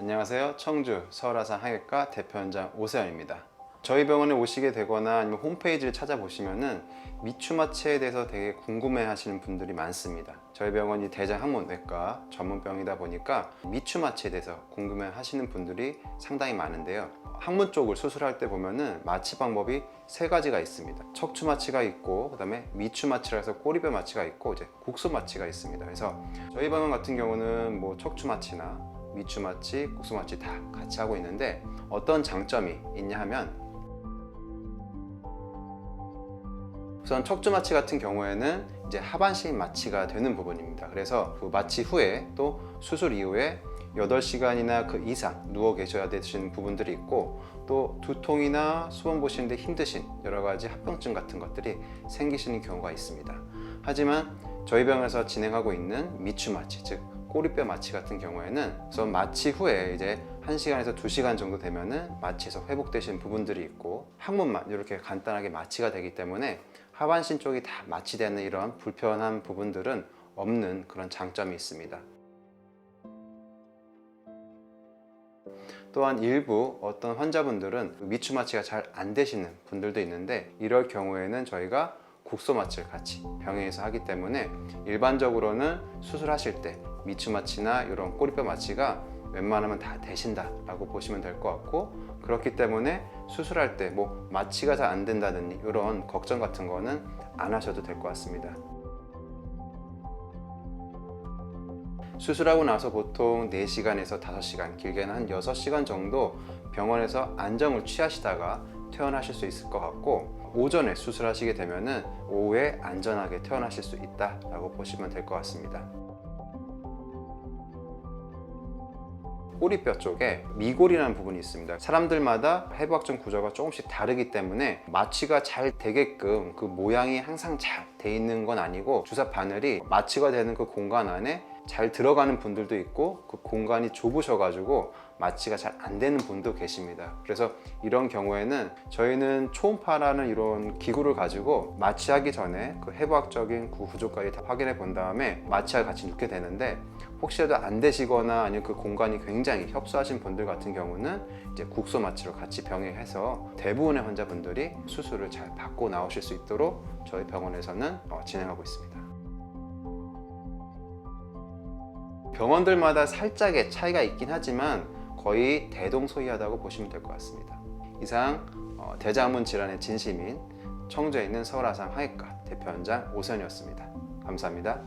안녕하세요. 청주 서울아산 하객과 대표원장 오세현입니다. 저희 병원에 오시게 되거나 아니면 홈페이지를 찾아보시면은 미추마취에 대해서 되게 궁금해 하시는 분들이 많습니다. 저희 병원이 대장학문외과 전문병이다 보니까 미추마취에 대해서 궁금해 하시는 분들이 상당히 많은데요. 항문 쪽을 수술할 때 보면은 마취 방법이 세 가지가 있습니다. 척추 마취가 있고 그다음에 미추 마취라 해서 꼬리뼈 마취가 있고 이제 국소 마취가 있습니다. 그래서 저희 병원 같은 경우는 뭐 척추 마취나 미추 마취, 국소 마취 다 같이 하고 있는데 어떤 장점이 있냐 하면 우선 척추 마취 같은 경우에는 이제 하반신 마취가 되는 부분입니다. 그래서 그 마취 후에 또 수술 이후에 8시간이나 그 이상 누워 계셔야 되시는 부분들이 있고 또 두통이나 수분 보시는데 힘드신 여러 가지 합병증 같은 것들이 생기시는 경우가 있습니다. 하지만 저희 병원에서 진행하고 있는 미추 마취 즉 꼬리뼈 마취 같은 경우에는 우선 마취 후에 이제 1시간에서 2시간 정도 되면은 마취에서 회복되신 부분들이 있고 항문만 이렇게 간단하게 마취가 되기 때문에 하반신 쪽이 다 마취되는 이런 불편한 부분들은 없는 그런 장점이 있습니다. 또한 일부 어떤 환자분들은 미추 마취가 잘 안 되시는 분들도 있는데 이럴 경우에는 저희가 국소 마취를 같이 병행해서 하기 때문에 일반적으로는 수술하실 때 미추 마취나 이런 꼬리뼈 마취가 웬만하면 다 되신다라고 보시면 될 것 같고 그렇기 때문에 수술할 때 뭐 마취가 잘 안 된다든지 이런 걱정 같은 거는 안 하셔도 될 것 같습니다. 수술하고 나서 보통 4시간에서 5시간, 길게는 한 6시간 정도 병원에서 안정을 취하시다가 퇴원하실 수 있을 것 같고 오전에 수술하시게 되면은 오후에 안전하게 퇴원하실 수 있다라고 보시면 될 것 같습니다. 꼬리뼈 쪽에 미골이라는 부분이 있습니다. 사람들마다 해부학적 구조가 조금씩 다르기 때문에 마취가 잘 되게끔 그 모양이 항상 잘 돼 있는 건 아니고 주사 바늘이 마취가 되는 그 공간 안에 잘 들어가는 분들도 있고 그 공간이 좁으셔가지고 마취가 잘 안 되는 분도 계십니다. 그래서 이런 경우에는 저희는 초음파라는 이런 기구를 가지고 마취하기 전에 그 해부학적인 그 구조까지 다 확인해 본 다음에 마취를 같이 넣게 되는데 혹시라도 안 되시거나 아니면 그 공간이 굉장히 협소하신 분들 같은 경우는 이제 국소 마취로 같이 병행해서 대부분의 환자분들이 수술을 잘 받고 나오실 수 있도록 저희 병원에서는 어, 진행하고 있습니다. 병원들마다 살짝의 차이가 있긴 하지만 거의 대동소이하다고 보시면 될 것 같습니다. 이상 어, 대장문 질환의 진심인 청주에 있는 서울아산 화해과 대표원장 오선이었습니다. 감사합니다.